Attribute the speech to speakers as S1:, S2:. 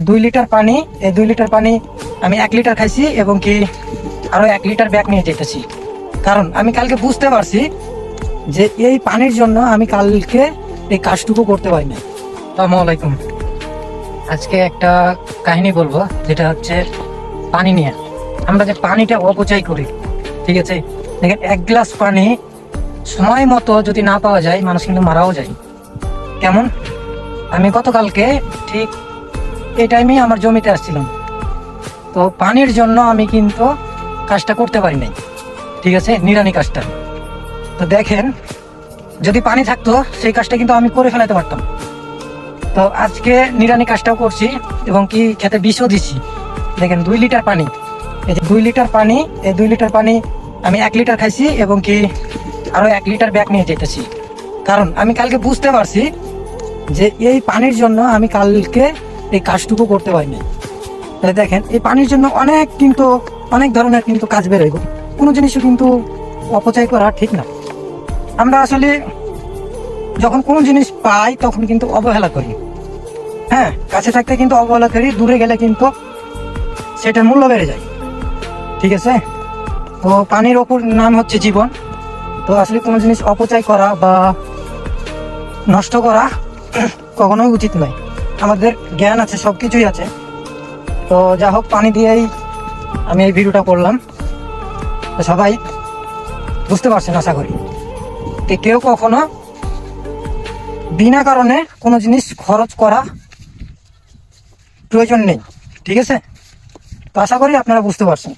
S1: দুই লিটার পানি, এই দুই লিটার পানি আমি এক লিটার খাইছি এবং কি আরও এক লিটার ব্যাগ নিয়ে যেতেছি। কারণ আমি কালকে বুঝতে পারছি যে এই পানির জন্য আমি কালকে এই কাজটুকু করতে পারি না আসসালামু আলাইকুম। আজকে একটা কাহিনী বলব, যেটা হচ্ছে পানি নিয়ে। আমরা যে পানিটা অপচয় করি, ঠিক আছে? দেখেন, এক গ্লাস পানি সময় মতো যদি না পাওয়া যায়, মানুষ কিন্তু মারাও যায়। কেমন? আমি গতকালকে ঠিক এই টাইমেই আমার জমিতে আসছিলাম। তো পানির জন্য আমি কিন্তু কাজটা করতে পারি নাই। ঠিক আছে? নিরানি কাজটা। তো দেখেন, যদি পানি থাকতো, সেই কাজটা কিন্তু আমি করে ফেলাতে পারতাম। তো আজকে নিরানি কাজটাও করছি এবং কি খেতে বিষও দিছি। দেখেন, দুই লিটার পানি। এই যে দুই লিটার পানি, এই দুই লিটার পানি আমি এক লিটার খাইছি এবং কি আরও এক লিটার ব্যাগ নিয়ে যেতেছি। কারণ আমি কালকে বুঝতে পারছি যে এই পানির জন্য আমি কালকে এই কাজটুকু করতে পারিনি। তাহলে দেখেন, এই পানির জন্য অনেক কিন্তু, অনেক ধরনের কিন্তু কাজ বেরোয় কোনো জিনিসও কিন্তু অপচয় করা ঠিক না। আমরা আসলে যখন কোনো জিনিস পাই, তখন কিন্তু অবহেলা করি। হ্যাঁ কাছে থাকতে কিন্তু অবহেলা করি, দূরে গেলে কিন্তু সেটার মূল্য বেড়ে যায়। ঠিক আছে? তো পানির ওপর নাম হচ্ছে জীবন। তো আসলে কোনো জিনিস অপচয় করা বা নষ্ট করা কখনোই উচিত নয়। আমাদের জ্ঞান আছে সব কিছুই আছে। তো যা হোক, পানি দিয়েই আমি এই ভিডিওটা করলাম। সবাই বুঝতে পারছেন, আশা করি। তো কেউ কখনো বিনা কারণে কোনো জিনিস খরচ করা প্রয়োজন নেই, ঠিক আছে? তো আশা করি আপনারা বুঝতে পারছেন।